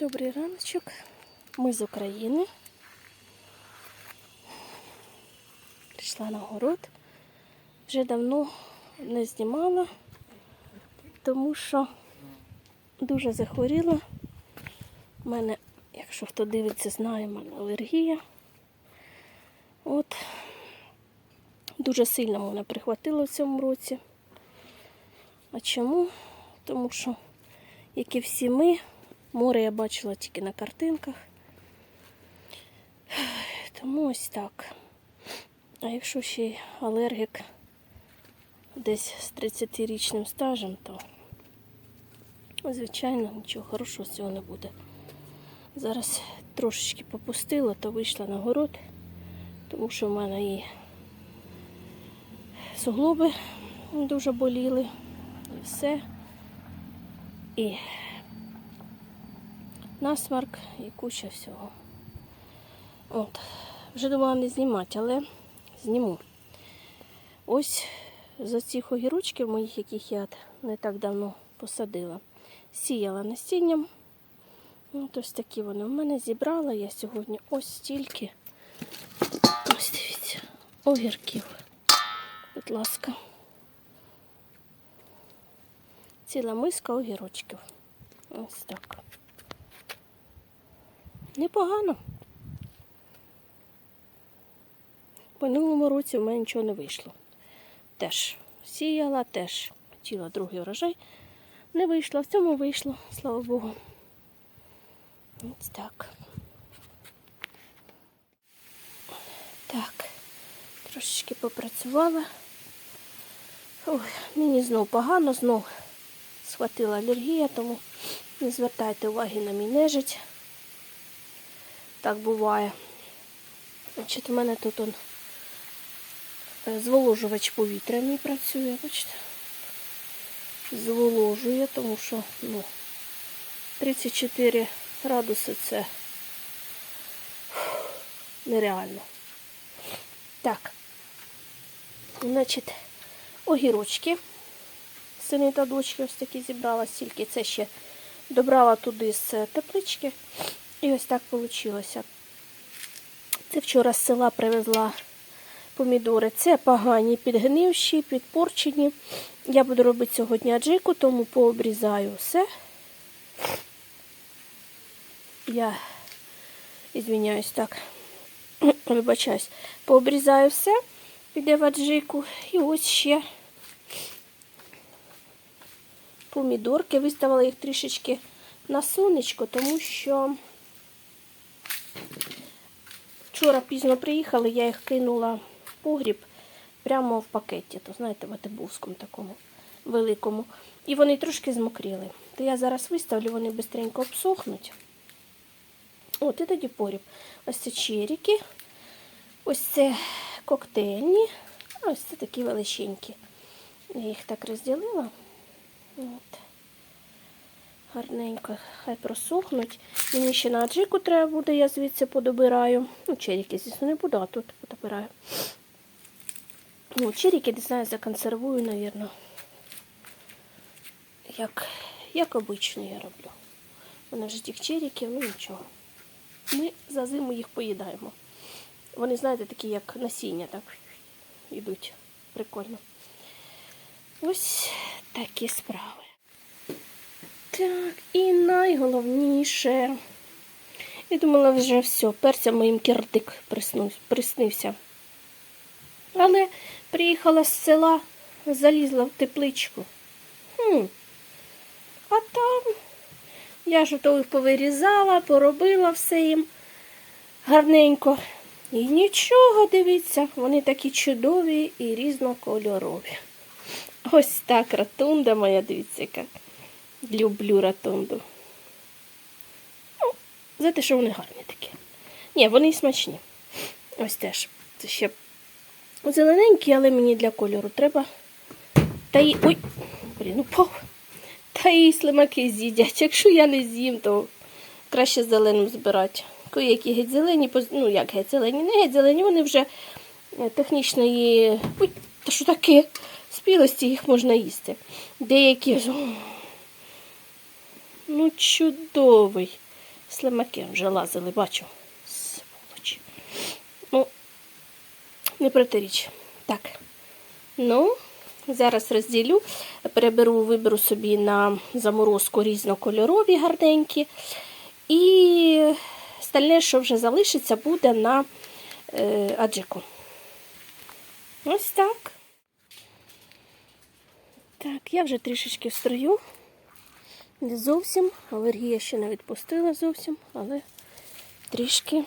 Добрий раночок. Ми з України. Прийшла на город. Вже давно не знімала, тому що дуже захворіла. У мене, якщо хто дивиться, знає, в мене алергія. От дуже сильно мене прихватило в цьому році. А чому? Тому що, як і всі ми, море я бачила тільки на картинках. Тому ось так. А якщо ще й алергік десь з 30-річним стажем, то звичайно нічого хорошого з цього не буде. Зараз трошечки попустила, то вийшла на город, тому що в мене і суглоби дуже боліли, і все. І насмарк, і куча всього. От. Вже думала не знімати, але зніму. Ось за цих огірочків моїх, яких я не так давно посадила, сіяла насінням. От ось такі вони. У мене зібрала я сьогодні ось стільки. Ось дивіться, огірків. Будь ласка. Ціла миска огірочків. Ось так. Непогано. В минулому році в мене нічого не вийшло. Теж сіяла, теж хотіла другий урожай. Не вийшло, в цьому вийшло, слава Богу. Ось так. Так, трошечки попрацювала. Ой, мені знов погано, знов схватила алергія, тому не звертайте уваги на мій нежить. Так буває. Значить, у мене тут он е, зволожувач повітря мій працює, бачите? Зволожує, тому що ну, 34 градуси це нереально. Так, значить, огірочки. Сини та дочки ось такі зібрала стільки. Це ще добрала туди з теплички. І ось так вийшло. Це вчора з села привезла помідори. Це погані, підгнивші, підпорчені. Я буду робити сьогодні аджику, тому пообрізаю все. Я ізвиняюсь так, вибачаюсь, пообрізаю все, піде в аджику. І ось ще помідорки. Виставила їх трішечки на сонечко, тому що вчора пізно приїхали, я їх кинула в погріб прямо в пакеті, то знаєте, в атибовському такому великому. І вони трошки змокріли. То я зараз виставлю, вони швидко обсохнуть. От і тоді погріб. Ось це черіки, ось це коктейльні, а ось це такі величенькі. Я їх так розділила. От. Гарненько, хай просохнуть. Мені ще на аджику треба буде, я звідси подобираю. Ну, черіки, звісно, не буду, а тут подобираю. Ну, черіки, не знаю, законсервую, мабуть. Як, як обично я роблю. Мене ж тих черіків, ну нічого. Ми за зиму їх поїдаємо. Вони, знаєте, такі, як насіння, так йдуть. Прикольно. Ось такі справи. Так, і найголовніше. Я думала, вже все, перця моїм приснув, приснився. Але приїхала з села, залізла в тепличку. Хм. А там я ж то повирізала, поробила все їм гарненько. І нічого, дивіться, вони такі чудові і різнокольорові. Ось так ратунда моя, дивіться, яка. Люблю ратунду. Ну, за те, що вони гарні такі. Ні, вони і смачні. Ось теж. Це ще зелененькі, але мені для кольору треба. Та й. Ой! Блін, упав. Та і слимаки з'їдять. Якщо я не з'їм, то краще зеленим збирати. Які геть зелені, ну як геть зелені, не геть зелені, вони вже е, технічної. Ой, та що таке? Спілості їх можна їсти. Деякі. Ну, чудовий. Слимаки вже лазили, бачу. Сволочі. Ну, не протиріч. Так. Ну, зараз розділю, переберу, виберу собі на заморозку різнокольорові гарненькі. І стальне, що вже залишиться, буде на е, аджику. Ось так. Так, я вже трішечки в строю. Не зовсім. Алергія ще не відпустила зовсім, але трішки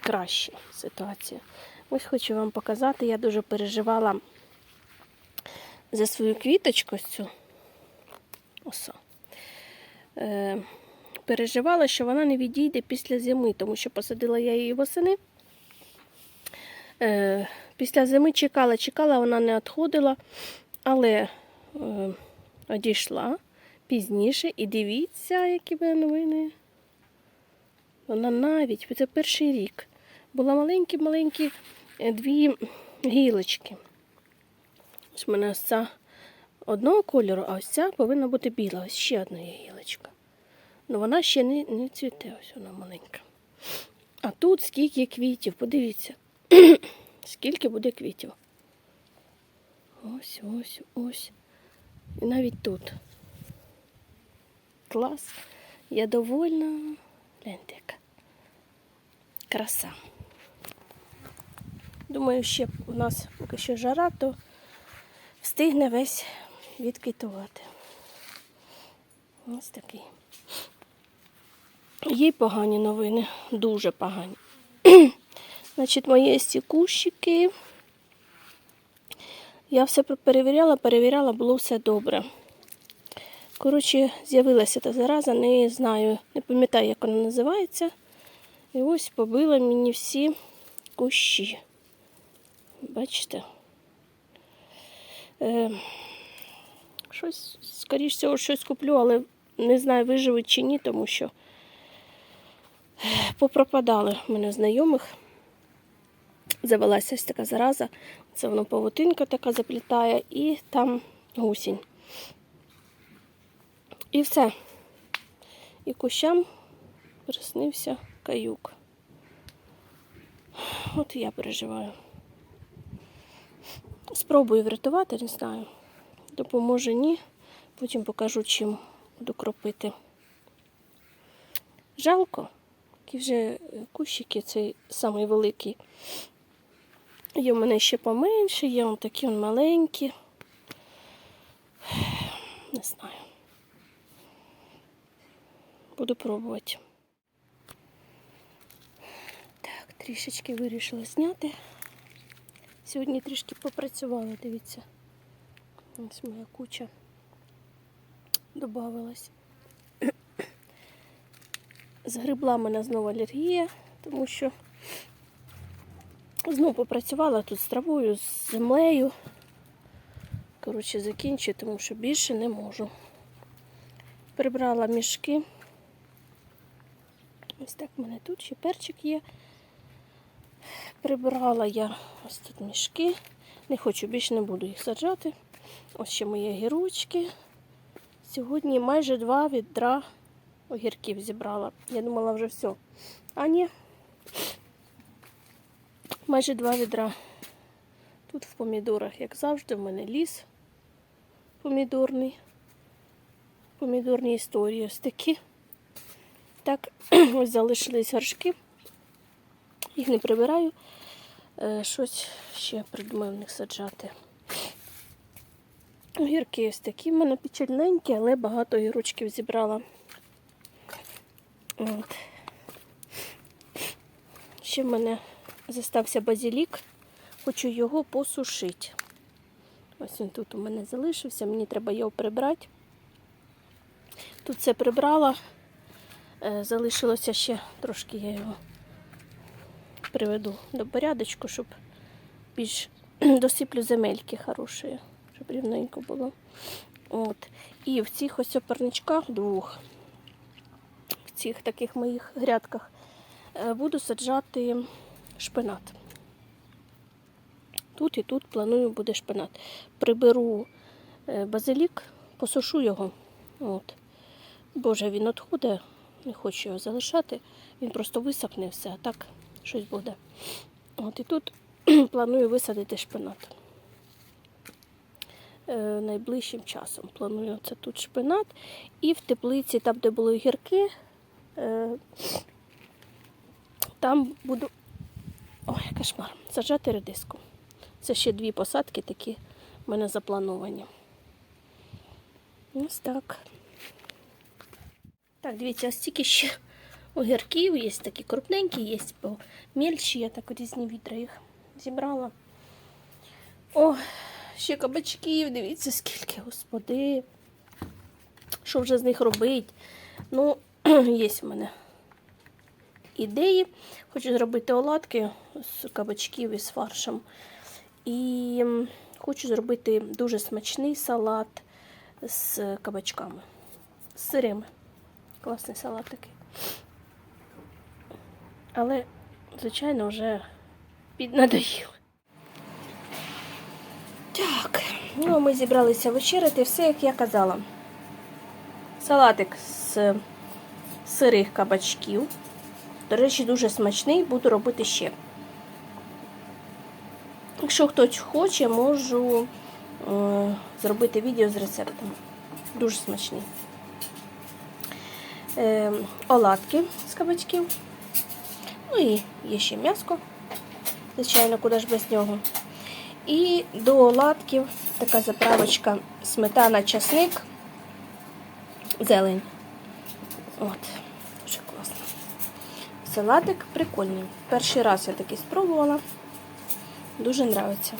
краще ситуація. Ось хочу вам показати, я дуже переживала за свою квіточку цю осо. Е, переживала, що вона не відійде після зими, тому що посадила я її восени. Е, після зими чекала, чекала, вона не відходила, але е, одійшла пізніше. І дивіться, які мене новини. Вона навіть, це перший рік. Була маленькі-маленькі е, дві гілочки. Ось в мене ось ця одного кольору, а ось ця повинна бути біла. Ось ще одна є гілочка. Ну вона ще не, не цвіте, ось вона маленька. А тут скільки квітів, подивіться, скільки буде квітів. Ось, ось, ось. І навіть тут. Клас. Я довольна. Гляньте, яка краса. Думаю, ще у нас поки що жара, то встигне весь відквітувати. Ось такий. Є погані новини, дуже погані. Значить, мої ці. Я все перевіряла, перевіряла, було все добре. Коротше, з'явилася та зараза, не знаю, не пам'ятаю, як вона називається. І ось побила мені всі кущі. Бачите? Е, щось, скоріш всього, щось куплю, але не знаю, виживуть чи ні, тому що е, попропадали в мене знайомих. Завелася ось така зараза. Це воно павутинка така заплітає, і там гусінь. І все. І кущам приснився каюк. От і я переживаю. Спробую врятувати, не знаю. Допоможе ні. Потім покажу, чим буду кропити. Жалко. Такі вже кущики, цей самий великий. Є в мене ще поменше, є он такі он маленькі. Не знаю. Буду пробувати. Так, трішечки вирішила зняти. Сьогодні трішки попрацювала, дивіться. Ось моя куча додавалась. Згребла мене знову алергія, тому що знову попрацювала тут з травою, з землею. Коротше, закінчую, тому що більше не можу. Прибрала мішки. Ось так в мене тут ще перчик є. Прибрала я ось тут мішки. Не хочу, більше не буду їх саджати. Ось ще мої огірочки. Сьогодні майже два відра огірків зібрала. Я думала вже все. А ні. Майже два відра. Тут в помідорах, як завжди, в мене ліс помідорний. Помідорні історії ось такі. Так, ось залишились горшки. Їх не прибираю. Е, Щось ще придумаю в них саджати. Огірки ось такі в мене печальненькі, але багато огірочків зібрала. От. Ще в мене застався базилік. Хочу його посушити. Ось він тут у мене залишився, мені треба його прибрати. Тут все прибрала. Е, Залишилося ще трошки я його приведу до порядочку, щоб більш досиплю земельки хорошої, щоб рівненько було. От. І в цих ось парничках двох, в цих таких моїх грядках, е, буду саджати шпинат. Тут і тут планую буде шпинат. Приберу е, базилік, посушу його. От. Боже, він відходить Не хочу його залишати. Він просто висохне все, а так щось буде. От і тут планую висадити шпинат. Е, найближчим часом планую це тут шпинат. І в теплиці, там, де були огірки, е, там буду. Ой, кошмар. Саджати редиску. Це ще дві посадки такі в мене заплановані. Ось так. Так, дивіться, ось стільки ще огірків, є такі крупненькі, є помільші, я так різні відра їх зібрала. О, ще кабачків, дивіться, скільки, господи. Що вже з них робити? Ну, є в мене ідеї. Хочу зробити оладки з кабачків і з фаршем. І хочу зробити дуже смачний салат з кабачками. З сирими. Класний салат такий. Але, звичайно, вже піднадоїли. Так, ну ми зібралися вечеряти, все як я казала. Салатик з сирих кабачків. До речі, дуже смачний, буду робити ще. Якщо хтось хоче, можу е, зробити відео з рецептом. Дуже смачний. Е, оладки з кабачків. Ну і є ще м'яско. Звичайно, куди ж без нього. І до оладків така заправочка сметана, часник, зелень. От, дуже класно. Салатик прикольний. Перший раз я такий спробувала. Дуже подобається.